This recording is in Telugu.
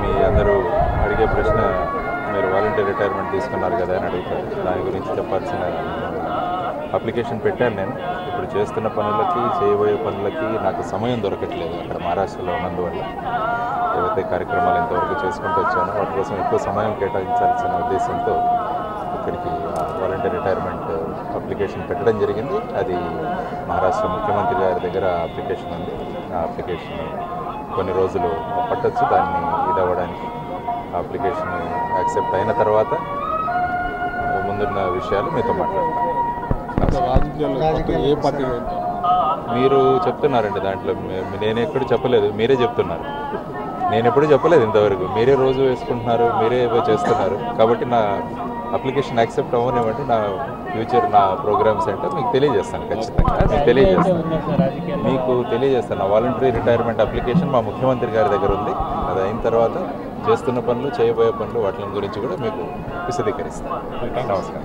మీ అందరూ అడిగే ప్రశ్న మీరు వాలంటీర్ రిటైర్మెంట్ తీసుకున్నారు కదా అని అడుగుతారు. దాని గురించి చెప్పాల్సిన అప్లికేషన్ పెట్టాను నేను. ఇప్పుడు చేస్తున్న పనులకి చేయబోయే పనులకి నాకు సమయం దొరకట్లేదు అక్కడ మహారాష్ట్రలో ఉన్నందువల్ల. ఏవైతే కార్యక్రమాలు ఇంతవరకు చేసుకుంటూ వచ్చానో వాటి కోసం ఎక్కువ సమయం కేటాయించాల్సిన ఉద్దేశంతో ఇక్కడికి వాలంటీర్ రిటైర్మెంట్ అప్లికేషన్ పెట్టడం జరిగింది. అది మహారాష్ట్ర ముఖ్యమంత్రి గారి దగ్గర అప్లికేషన్ ఉంది. ఆ అప్లికేషన్ కొన్ని రోజులు పట్టొచ్చు. దాన్ని ఇది అవ్వడానికి ఆ అప్లికేషన్ యాక్సెప్ట్ అయిన తర్వాత ముందున్న విషయాలు మీతో మాట్లాడతాను మీరు చెప్తున్నారండి దాంట్లో. నేను ఎప్పుడు చెప్పలేదు. మీరే చెప్తున్నారు. నేను ఎప్పుడు చెప్పలేదు ఇంతవరకు. మీరే రోజు వేసుకుంటున్నారు మీరే ఏవో చేస్తున్నారు. కాబట్టి నా అప్లికేషన్ యాక్సెప్ట్ అవ్వనివ్వండి నా ఫ్యూచర్ నా ప్రోగ్రామ్స్ ఏంటో మీకు తెలియజేస్తాను ఖచ్చితంగా. మీకు తెలియజేస్తాను. మీకు తెలియజేస్తాను. నా వాలంటరీ రిటైర్మెంట్ అప్లికేషన్ మా ముఖ్యమంత్రి గారి దగ్గర ఉంది. అది అయిన తర్వాత చేస్తున్న పనులు చేయబోయే పనులు వాటి గురించి కూడా మీకు విశదీకరిస్తాను. నమస్కారం.